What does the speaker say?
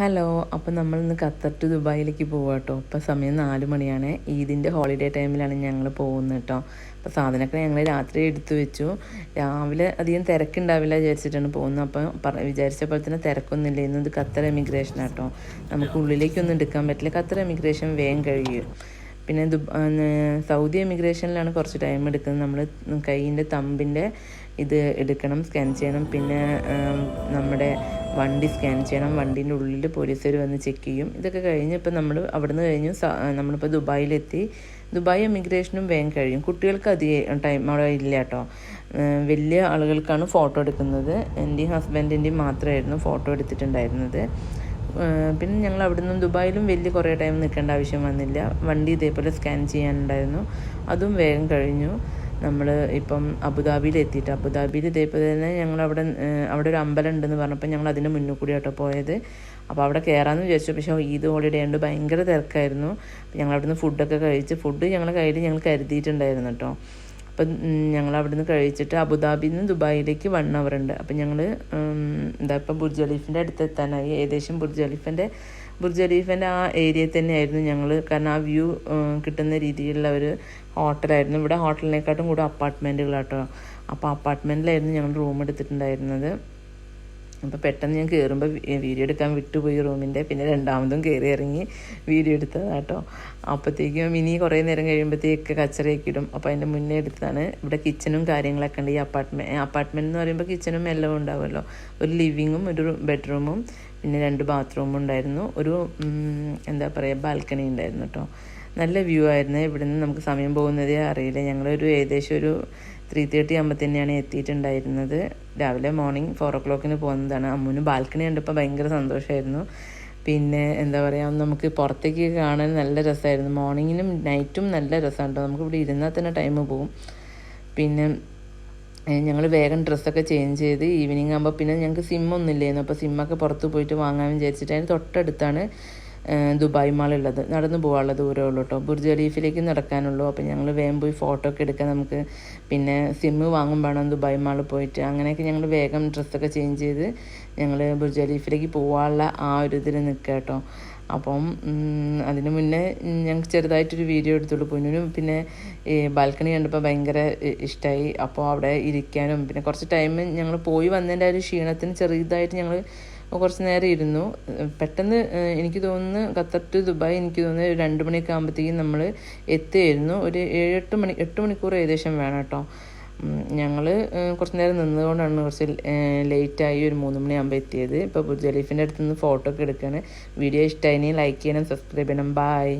Hello അപ്പോൾ നമ്മൾ ഇന്ന് ഖത്തർ ടു ദുബായിലേക്ക് പോവാം കേട്ടോ ഇപ്പോൾ സമയം നാല് മണിയാണ്. ഈദിന്റെ ഹോളിഡേ ടൈമിലാണ് ഞങ്ങൾ പോകുന്നത് കേട്ടോ അപ്പോൾ സാധനമൊക്കെ ഞങ്ങൾ രാത്രി എടുത്തു വെച്ചു. രാവിലെ അധികം തിരക്കുണ്ടാവില്ല വിചാരിച്ചിട്ടാണ് പോകുന്നത് അപ്പോൾ പറ വിചാരിച്ച പോലെ തന്നെ തിരക്കൊന്നുമില്ല. ഇന്ന് ഇത് ഖത്തർ എമിഗ്രേഷൻ കേട്ടോ നമുക്ക് ഉള്ളിലേക്കൊന്നും എടുക്കാൻ പറ്റില്ല. ഖത്തർ എമിഗ്രേഷൻ വേഗം കഴിയും. പിന്നെ ദുബ സൗദി എമിഗ്രേഷനിലാണ് കുറച്ച് ടൈം എടുക്കുന്നത്. നമ്മൾ കൈയിന്റെ തമ്പിന്റെ ഇത് എടുക്കണം സ്കാൻ ചെയ്യണം. പിന്നെ നമ്മുടെ വണ്ടി സ്കാൻ ചെയ്യണം. വണ്ടീന്റെ ഉള്ളിൽ പോലീസുകാർ വന്ന് ചെക്ക് ചെയ്യും. ഇതൊക്കെ കഴിഞ്ഞ് ഇപ്പം നമ്മൾ അവിടുന്ന് കഴിഞ്ഞു. നമ്മളിപ്പോൾ ദുബായിലെത്തി. ദുബായ് എമിഗ്രേഷനും വേഗം കഴിയും. കുട്ടികൾക്ക് അധികം ടൈം അവിടെ ഇല്ല കേട്ടോ. വലിയ ആളുകൾക്കാണ് ഫോട്ടോ എടുക്കുന്നത്. എന്റെയും ഹസ്ബൻഡിന്റെയും മാത്രമായിരുന്നു ഫോട്ടോ എടുത്തിട്ടുണ്ടായിരുന്നത്. പിന്നെ ഞങ്ങൾ അവിടെ നിന്നും ദുബായിലും വലിയ കുറേ ടൈം നിൽക്കേണ്ട ആവശ്യം വന്നില്ല. വണ്ടി ഇതേപോലെ സ്കാൻ ചെയ്യാനുണ്ടായിരുന്നു. അതും വേഗം കഴിഞ്ഞു. നമ്മൾ ഇപ്പം അബുദാബിയിൽ എത്തിയിട്ട് അബുദാബിയിൽ ഇതേപോലെ തന്നെ ഞങ്ങൾ അവിടെ അവിടെ ഒരു അമ്പലം ഉണ്ടെന്ന് പറഞ്ഞപ്പോൾ ഞങ്ങൾ അതിന്റെ മുന്നിൽ കൂടി ആട്ടോ പോയത്. അപ്പോൾ അവിടെ കയറാമെന്ന് വിചാരിച്ചു. പക്ഷേ ഈദ് ഹോളിഡേ ഉണ്ട് ഭയങ്കര തിരക്കായിരുന്നു. ഞങ്ങൾ അവിടുന്ന് ഫുഡൊക്കെ കഴിച്ച് ഫുഡ് ഞങ്ങളുടെ കയ്യിൽ ഞങ്ങൾ കരുതിയിട്ടുണ്ടായിരുന്നു കേട്ടോ അപ്പം ഞങ്ങൾ അവിടെ നിന്ന് കഴിച്ചിട്ട് അബുദാബിയിൽ നിന്ന് ദുബായിലേക്ക് വൺ അവർ ഉണ്ട്. അപ്പം ഞങ്ങൾ എന്താ ഇപ്പം ബുർജ് ഖലീഫിന്റെ അടുത്ത് എത്താനായി ഏകദേശം ബുർജ് ഖലീഫിന്റെ ബുർജ് ഖലീഫിന്റെ ആ ഏരിയയിൽ തന്നെയായിരുന്നു ഞങ്ങൾ കാരണം ആ വ്യൂ കിട്ടുന്ന രീതിയിലുള്ള ഒരു ഹോട്ടലായിരുന്നു. ഇവിടെ ഹോട്ടലിനെക്കാട്ടും കൂടെ അപ്പാർട്ട്മെന്റുകളാട്ടോ അപ്പോൾ അപ്പാർട്ട്മെന്റിലായിരുന്നു ഞങ്ങൾ റൂം എടുത്തിട്ടുണ്ടായിരുന്നത്. അപ്പോൾ പെട്ടെന്ന് ഞാൻ കയറുമ്പോൾ വീഡിയോ എടുക്കാൻ വിട്ടുപോയി റൂമിന്റെ പിന്നെ രണ്ടാമതും കയറി ഇറങ്ങി വീഡിയോ എടുത്തതാട്ടോ അപ്പോഴത്തേക്കും ഇനി കുറേ നേരം കഴിയുമ്പോഴത്തേക്ക് കച്ചറയൊക്കെ ഇടും. അപ്പോൾ അതിന്റെ മുന്നേ എടുത്താണ് ഇവിടെ കിച്ചണും കാര്യങ്ങളൊക്കെ ഉണ്ട്. ഈ അപ്പാർട്ട്മെന്റ് അപ്പാർട്ട്മെന്റ് എന്ന് പറയുമ്പോൾ കിച്ചണും എല്ലാം ഉണ്ടാവുമല്ലോ. ഒരു ലിവിങ്ങും ഒരു ബെഡ്റൂമും പിന്നെ രണ്ട് ബാത്റൂമും ഉണ്ടായിരുന്നു. ഒരു എന്താ പറയുക ബാൽക്കണി ഉണ്ടായിരുന്നു കേട്ടോ. നല്ല വ്യൂ ആയിരുന്നു. ഇവിടുന്ന് നമുക്ക് സമയം പോകുന്നതേ അറിയില്ല. ഞങ്ങളൊരു ഏകദേശം ഒരു ത്രീ തേർട്ടി ആകുമ്പോൾ തന്നെയാണ് എത്തിയിട്ടുണ്ടായിരുന്നത്. രാവിലെ മോർണിംഗ് ഫോർ ഒ ക്ലോക്കിന് പോകുന്നതാണ് അമ്മുന് ബാൽക്കണി കണ്ടപ്പോൾ ഭയങ്കര സന്തോഷമായിരുന്നു പിന്നെ എന്താ പറയുക നമുക്ക് പുറത്തേക്ക് കാണാൻ നല്ല രസമായിരുന്നു മോർണിങ്ങിനും നൈറ്റും നല്ല രസമാണ് കേട്ടോ നമുക്ക് ഇവിടെ ഇരുന്നാൽ തന്നെ ടൈം പോകും പിന്നെ ഞങ്ങൾ വേഗം ഡ്രസ്സൊക്കെ ചേഞ്ച് ചെയ്ത് ഈവനിങ് ആകുമ്പോൾ പിന്നെ ഞങ്ങൾക്ക് സിമ്മൊന്നും ഇല്ലായിരുന്നു അപ്പോൾ സിമ്മൊക്കെ പുറത്ത് പോയിട്ട് വാങ്ങാൻ വിചാരിച്ചിട്ട് അതിന് തൊട്ടടുത്താണ് ദുബായ് മാൾ ഉള്ളത് നടന്നു പോകാനുള്ള ദൂരമേ ഉള്ളൂ കേട്ടോ ബുർജ് ഖലീഫിലേക്ക് നടക്കാനുള്ളൂ. അപ്പോൾ ഞങ്ങൾ വേഗം പോയി ഫോട്ടോ ഒക്കെ എടുക്കാൻ നമുക്ക് പിന്നെ സിമ്മ് വാങ്ങും വേണം ദുബായ് മാളിൽ പോയിട്ട്. അങ്ങനെയൊക്കെ ഞങ്ങൾ വേഗം ഡ്രസ്സൊക്കെ ചേഞ്ച് ചെയ്ത് ഞങ്ങൾ ബുർജ് ഖലീഫിലേക്ക് പോകാനുള്ള ആ ഒരു ഇതിൽ നിൽക്കുക കേട്ടോ അപ്പം അതിന് മുന്നേ ഞങ്ങൾക്ക് ചെറുതായിട്ടൊരു വീഡിയോ എടുത്തുള്ളൂ. പൊന്നിനും പിന്നെ ബാൽക്കണി കണ്ടപ്പോൾ ഭയങ്കര ഇഷ്ടമായി അപ്പോൾ അവിടെ ഇരിക്കാനും പിന്നെ കുറച്ച് ടൈം ഞങ്ങൾ പോയി വന്നതിന്റെ ഒരു ക്ഷീണത്തിന് ചെറുതായിട്ട് ഞങ്ങൾ കുറച്ച് നേരം ഇരുന്നു. പെട്ടെന്ന് എനിക്ക് തോന്നുന്നു ഖത്തർ ടു ദുബായ് എനിക്ക് തോന്നുന്നു രണ്ട് മണിയൊക്കെ ആകുമ്പോഴത്തേക്കും നമ്മൾ എത്തുമായിരുന്നു ഒരു ഏഴെട്ട് മണി എട്ട് മണിക്കൂർ ഏകദേശം വേണം കേട്ടോ. ഞങ്ങൾ കുറച്ച് നേരം നിന്നതുകൊണ്ടാണ് കുറച്ച് ലേറ്റായി ഒരു മൂന്ന് മണിയാകുമ്പോൾ എത്തിയത്. ഇപ്പോൾ ബുർജ് ഖലീഫിന്റെ അടുത്ത് നിന്ന് ഫോട്ടോ ഒക്കെ എടുക്കുകയാണ് വീഡിയോ ഇഷ്ടമായി ലൈക്ക് ചെയ്യണം സബ്സ്ക്രൈബ് ചെയ്യണം. ബായ്